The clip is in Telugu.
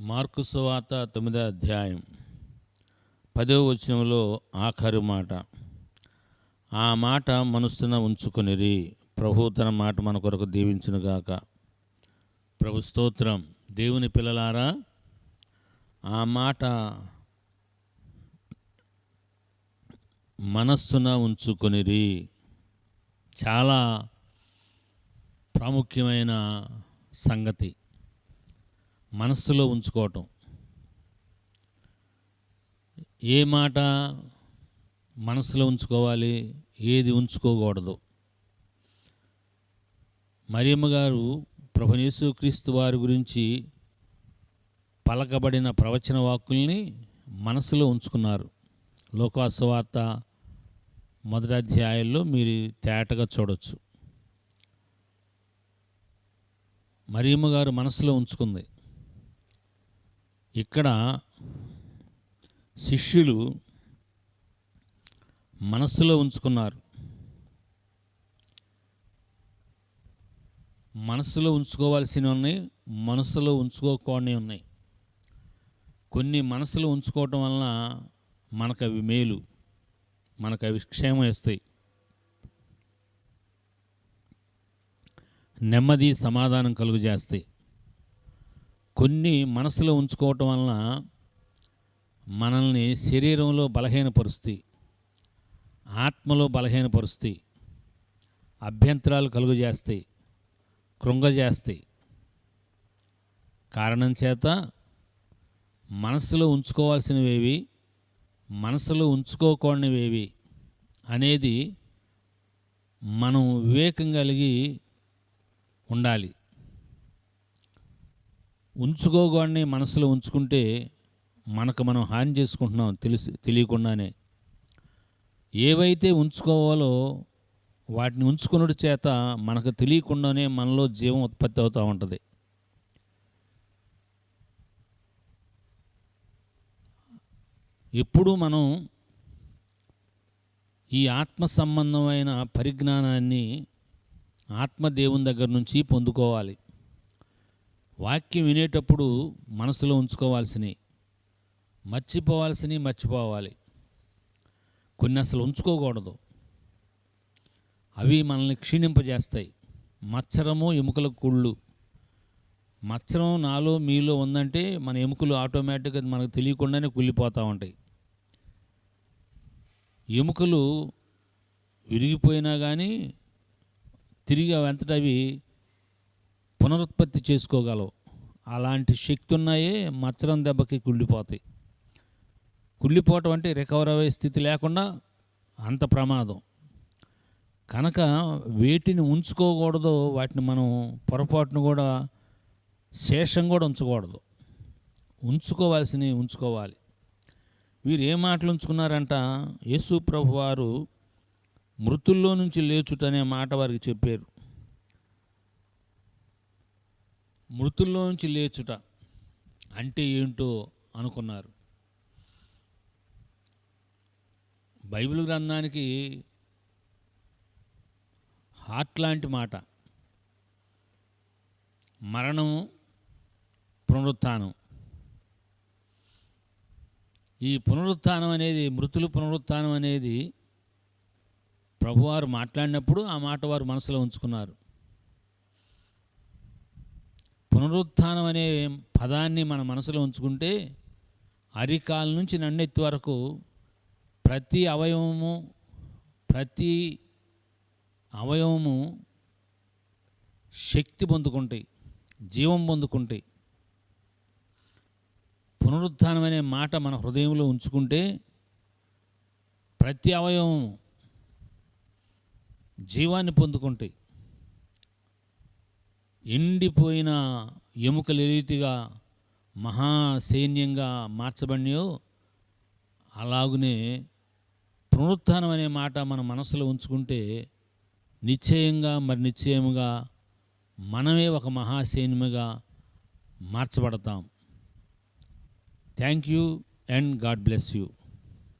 మార్కు సువాత తొమ్మిదో అధ్యాయం పదో వచనంలో ఆఖరు మాట. ఆ మాట మనస్సున ఉంచుకొనిరి. ప్రభు తన మాట మన కొరకు దీవించునుగాక ప్రభు స్తోత్రం. దేవుని పిల్లలారా ఆ మాట మనస్సున ఉంచుకొనిరి. చాలా ప్రాముఖ్యమైన సంగతి. మనస్సులో ఉంచుకోవటం. ఏ మాట మనసులో ఉంచుకోవాలి ఏది ఉంచుకోకూడదు. మరియమ్మ గారు ప్రభునేసు క్రీస్తు వారి గురించి పలకబడిన ప్రవచన వాక్కుల్ని మనసులో ఉంచుకున్నారు. లోకాసువార్త మొదటి అధ్యాయంలో మీరు తేటగా చూడొచ్చు. మరియమ్మ గారు మనసులో ఉంచుకుంది. ఇక్కడ శిష్యులు మనస్సులో ఉంచుకున్నారు. మనసులో ఉంచుకోవాల్సినవి ఉన్నాయి మనసులో ఉంచుకోకూడని ఉన్నాయి. కొన్ని మనసులో ఉంచుకోవటం వలన మనకు అవి మేలు మనకు అవి క్షేమం ఇస్తాయి. నెమ్మది సమాధానం కలుగు చేస్తాయి కొన్ని మనసులో ఉంచుకోవటం వలన మనల్ని శరీరంలో బలహీనపరుస్తాయి ఆత్మలో బలహీనపరుస్తాయి అభ్యంతరాలు కలుగు చేస్తాయి కృంగజేస్తాయి కారణం చేత మనసులో ఉంచుకోవాల్సినవేవి మనసులో ఉంచుకోకూడనివేవి అనేది మనం వివేకం కలిగి ఉండాలి. ఉంచుకోకూడని మనసులో ఉంచుకుంటే మనకు మనం హాని చేసుకుంటున్నాం తెలిసి తెలియకుండానే. ఏవైతే ఉంచుకోవాలో వాటిని ఉంచుకున్నటి చేత మనకు తెలియకుండానే మనలో జీవం ఉత్పత్తి అవుతూ ఉంటుంది. ఎప్పుడు మనం ఈ ఆత్మ సంబంధమైన పరిజ్ఞానాన్ని ఆత్మ దేవుని దగ్గర నుంచి పొందుకోవాలి. వాక్యం వినేటప్పుడు మనసులో ఉంచుకోవాల్సినవి. మర్చిపోవాల్సినవి మర్చిపోవాలి. కొన్ని అసలు ఉంచుకోకూడదు. అవి మనల్ని క్షీణింపజేస్తాయి. మచ్చరము ఎముకల కుళ్ళు. మచ్చరం నాలో మీలో ఉందంటే మన ఎముకలు ఆటోమేటిక్గా మనకు తెలియకుండానే కుళ్ళిపోతూ ఉంటాయి. ఎముకలు విరిగిపోయినా కానీ తిరిగి వెంతట అవి పునరుత్పత్తి చేసుకోగలవు. అలాంటి శక్తి ఉన్నాయే మచ్చరం దెబ్బకి కుళ్ళిపోతాయి. కుళ్ళిపోవటం అంటే రికవర్ అయ్యే స్థితి లేకుండా అంత ప్రమాదం. కనుక వేటిని ఉంచుకోకూడదు వాటిని మనం పొరపాటును కూడా శేషం కూడా ఉంచకూడదు. ఉంచుకోవాల్సినవి ఉంచుకోవాలి. వీరు ఏ మాటలు ఉంచుకున్నారంట? యేసు ప్రభు వారు మృతుల్లో నుంచి లేచుటనే మాట వారికి చెప్పారు. మృతుల్లో నుంచి లేచుట అంటే ఏంటో అనుకున్నారు. బైబిల్ గ్రంథానికి హార్ట్ లాంటి మాట. మరణము పునరుత్థానం. ఈ పునరుత్థానం అనేది మృతులు పునరుత్థానం అనేది ప్రభువారు మాట్లాడినప్పుడు ఆ మాట వారు మనసులో ఉంచుకున్నారు. పునరుత్థానం అనే పదాన్ని మన మనసులో ఉంచుకుంటే అరికాల నుంచి నన్నెత్తి వరకు ప్రతి అవయవము ప్రతి అవయవము శక్తి పొందుకుంటాయి జీవం పొందుకుంటాయి. పునరుత్థానం అనే మాట మన హృదయంలో ఉంచుకుంటే ప్రతి అవయవము జీవాన్ని పొందుకుంటాయి. ఎండిపోయిన ఎముకలు రీతిగా మహాసైన్యంగా మార్చబడినయో అలాగునే పునరుత్థానం అనే మాట మన మనసులో ఉంచుకుంటే నిశ్చయంగా మరి నిశ్చయముగా మనమే ఒక మహాసైన్యముగా మార్చబడతాం. Thank you and God bless you